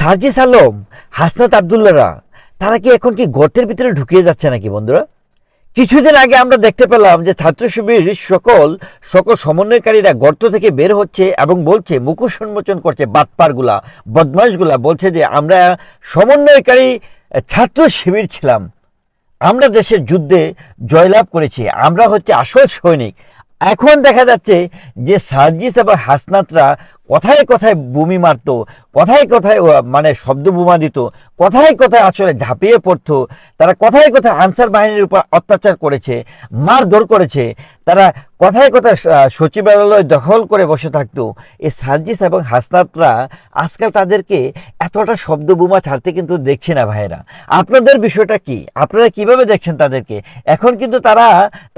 সার্জিস আলম, হাসনাত আবদুল্লারা তারা কি এখন কি গর্তের ভিতরে ঢুকিয়ে যাচ্ছে নাকি বন্ধুরা? কিছুদিন আগে আমরা দেখতে পেলাম যে ছাত্র শিবির সকল সকল সমন্বয়কারীরা গর্ত থেকে বের হচ্ছে এবং বলছে, মুখোশ উন্মোচন করছে, বাটপারগুলা, বদমাশগুলা, বলছে যে আমরা সমন্বয়কারী ছাত্র শিবির ছিলাম। আমরা দেশের যুদ্ধে জয়লাভ করেছি, আমরা হচ্ছে আসল সৈনিক। এখন দেখা যাচ্ছে যে সার্জিস এবং হাসনাতরা কথায় কথায় বমি মারতো, কথায় কথায় মানে শব্দ বোমা দিত, কথায় কথায় আসলে ঝাঁপিয়ে পড়তো, তারা কথায় কথায় আনসার বাহিনীর উপর অত্যাচার করেছে মারধর করেছে, তারা কথায় কথায় সচিবালয় দখল করে বসে থাকতো। এই সার্জিস এবং হাসনাতরা আজকাল তাদেরকে এতটা শব্দ বোমা ছাড়তে কিন্তু দেখছে না ভাইরা আপনাদের বিষয়টা কি? আপনারা কীভাবে দেখছেন তাদেরকে? এখন কিন্তু তারা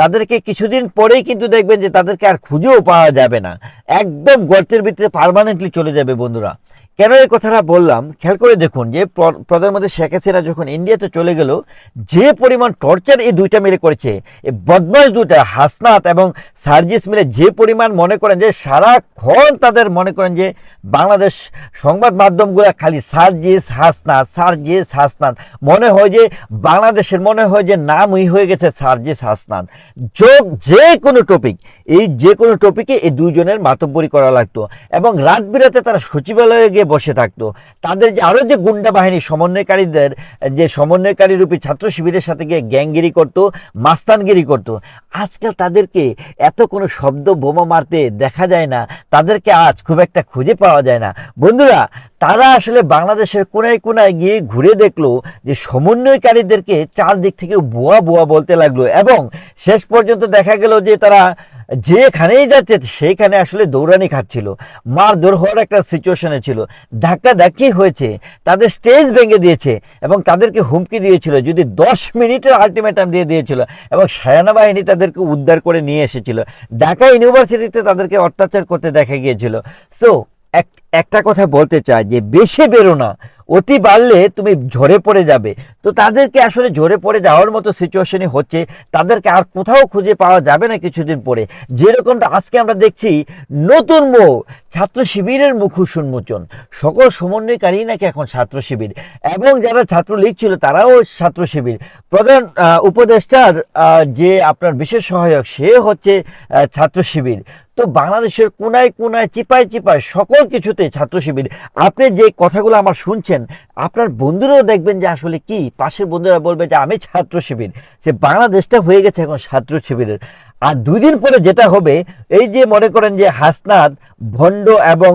তাদেরকে কিছুদিন পরেই কিন্তু দেখবেন যে তাদেরকে আর খুঁজেও পাওয়া যাবে না। একদম গর্তের ভিতরে পার্মানেন্টলি চলে যাবে বন্ধুরা। কেন এই কথাটা বললাম? খেয়াল করে দেখুন যে প্রধানমন্ত্রী শেখ হাসিনা যখন ইন্ডিয়াতে চলে গেল, যে পরিমাণ টর্চার এই দুইটা মিলে করেছে এই বদমাস দুইটা, হাসনাত এবং সার্জিস মিলে যে পরিমাণ মনে করেন যে সারাক্ষণ তাদের মনে করেন যে বাংলাদেশ সংবাদ মাধ্যমগুলো খালি সার্জিস, হাসনাত সার্জিস, হাসনাত, মনে হয় যে বাংলাদেশের মনে হয় যে নামই হয়ে গেছে সার্জিস, হাসনাত। যোগ যে কোনো টপিক এই যে কোনো টপিকে এই দুইজনের মাতব্বরি করা লাগতো এবং রাত বিরাতে তারা সচিবালয়ে গিয়ে বসে থাকতো। তাদের যে আরও যে গুন্ডা বাহিনী সমন্বয়কারীদের, যে সমন্বয়কারী রূপী ছাত্র শিবিরের সাথে গিয়ে গ্যাংগিরি করতো, মাস্তানগিরি করতো, আজকাল তাদেরকে এত কোনো শব্দ বোমা মারতে দেখা যায় না, তাদেরকে আজ খুব একটা খুঁজে পাওয়া যায় না। বন্ধুরা, তারা আসলে বাংলাদেশের কোনায় কোনায় গিয়ে ঘুরে দেখল যে সমন্বয়কারীদেরকে চারদিক থেকে বোয়া বোয়া বলতে লাগল এবং শেষ পর্যন্ত দেখা গেল যে তারা যেখানেই যাচ্ছে, সেইখানে আসলে দৌড়ানি খাচ্ছিল মারধর হওয়ার একটা সিচুয়েশনে ছিল। ধাক্কা ধাক্কি হয়েছে। তাদের স্টেজ ভেঙে দিয়েছে এবং তাদেরকে হুমকি দিয়েছিল। যদি দশ মিনিটের আলটিমেটাম দিয়ে দিয়েছিল এবং সেনাবাহিনী বাহিনী তাদেরকে উদ্ধার করে নিয়ে এসেছিল। ঢাকা ইউনিভার্সিটিতে তাদেরকে অত্যাচার করতে দেখা গিয়েছিল। সো এক, একটা কথা বলতে চাই যে বেশি বেরো না অতি বাড়লে তুমি ঝরে পড়ে যাবে। তো তাদেরকে আসলে ঝরে পড়ে যাওয়ার মতো সিচুয়েশনই হচ্ছে। তাদেরকে আর কোথাও খুঁজে পাওয়া যাবে না কিছুদিন পরে। যেরকমটা আজকে আমরা দেখছি, নতুন মুখ, ছাত্র শিবিরের মুখোশ উন্মোচন। সকল সমন্বয়কারী নাকি এখন ছাত্র শিবির। এবং যারা ছাত্রলীগ ছিল, তারাও ছাত্র শিবির। প্রধান উপদেষ্টার যে আপনার বিশেষ সহায়ক, সে হচ্ছে ছাত্র শিবির। তো বাংলাদেশের কোনায় কোনায়, চিপায় চিপায় সকল কিছুতে ছাত্র শিবির। আপনি যে কথাগুলো আমার শুনছেন, আপনার বন্ধুরাও দেখবেন যে আসলে কি? পাশের বন্ধুরা বলবে যে, আমি ছাত্র শিবির। সে বাংলাদেশটা হয়ে গেছে এখন ছাত্র শিবিরের। আর দুই দিন পরে যেটা হবে, এই যে মনে করেন যে হাসনাদ ভণ্ড এবং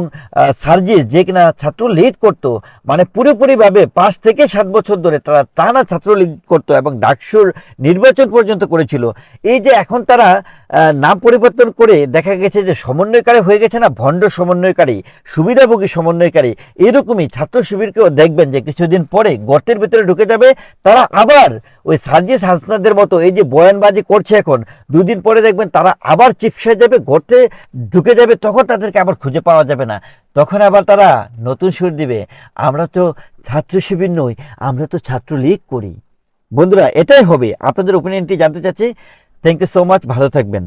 সার্জিস, যে কিনা ছাত্রলীগ করতো মানে পুরোপুরিভাবে পাঁচ থেকে সাত বছর ধরে তারা টানা ছাত্রলীগ করতো এবং ডাকসুর নির্বাচন পর্যন্ত করেছিল। এই যে এখন তারা নাম পরিবর্তন করে দেখা গেছে যে সমন্বয়কারী হয়ে গেছে না, ভণ্ড সমন্বয়কারী, সুবিধাভোগী সমন্বয়কারী, এরকমই ছাত্র শিবিরকেও দেখবেন যে কিছুদিন পরে গর্তের ভিতরে ঢুকে যাবে। তারা আবার ওই সার্জিস হাসনাদের মতো এই যে বয়ানবাজি করছে এখন, দুদিন পরে দেখবেন তারা আবার চিপসে যাবে, গর্তে ঢুকে যাবে, তখন তাদেরকে আবার খুঁজে পাওয়া যাবে না। তখন আবার তারা নতুন সুর দিবে। আমরা তো ছাত্র শিবির নই, আমরা তো ছাত্রলীগ করি। বন্ধুরা, এটাই হবে। আপনাদের ওপিনিয়নটি জানতে চাচ্ছি। থ্যাংক ইউ সো মাচ ভালো থাকবেন।